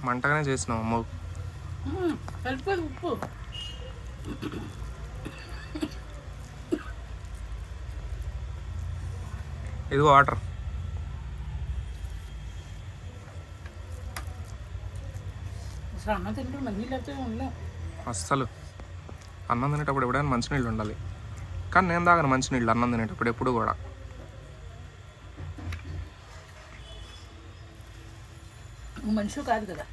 మంటగానే చేసినావు అమ్మ. మ్మ్. కలిపోదు ఉప్పు. ఇది వాటర్. అస్సలు. అన్నం తినేటప్పుడు ఎప్పుడైనా మంచినీళ్ళు ఉండాలి. కానీ నేను తాగను మంచినీళ్ళు అన్నం తినేటప్పుడు ఎప్పుడు కూడా. నువ్వు మనిషి కాదు కదా.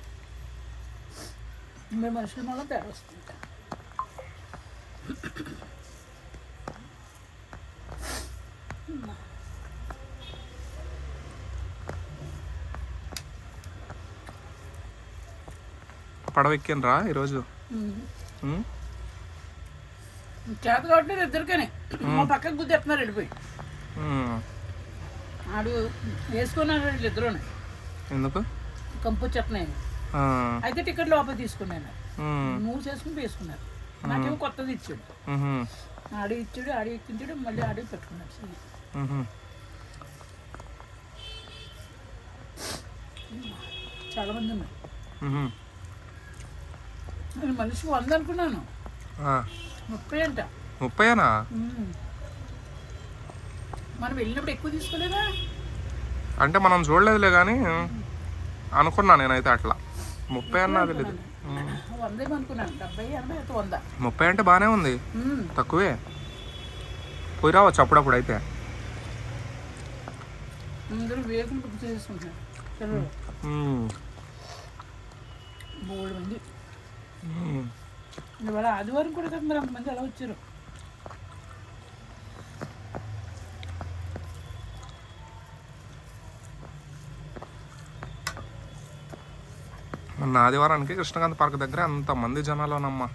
మేము మనుషుల వల్ల తేడా వస్తుంది. పడవ ఎక్కినరా ఈరోజు? మ్మ్. ఉమ్? చేత కావట్లేదు ఇద్దరికని. మా పక్కకు గుద్దేస్తున్నారు వెళ్ళిపోయి. ఆడు వేసుకున్నారు వీళ్ళు ఇద్దరుని. ఎందుకు? కంపు ఆ. అయితే టికెట్ లోపల తీసుకున్నాను. మూడు చేసుకుని వేసుకున్నారు నాకేమో కొత్తది ఇచ్చాడు. ఆడి ఇచ్చాడు ఆడి ఎక్కించాడు మళ్ళీ ఆడి పెట్టుకున్నాడు. చాలా మంది ఉన్నారు. నేను మనిషికి వంద అనుకున్నాను. ముప్పై అంట ముప్పైనా మ్మ్. మనం వెళ్ళినప్పుడు ఎక్కువ తీసుకోలేదా అంటే మనం చూడలేదులే కానీ అనుకున్నా నేనైతే అట్లా. ముప్పై అన్నా వంద ముప్పై అంటే బాగానే ఉంది. తక్కువే. పోయి రావచ్చు అప్పుడప్పుడు అయితే. మంది. ఆదివారం కూడా కదా మరి అంతమంది అలా వచ్చారు. మొన్న ఆదివారానికి కృష్ణకాంత్ పార్క్ దగ్గర అంత మంది జనాలోనమ్మా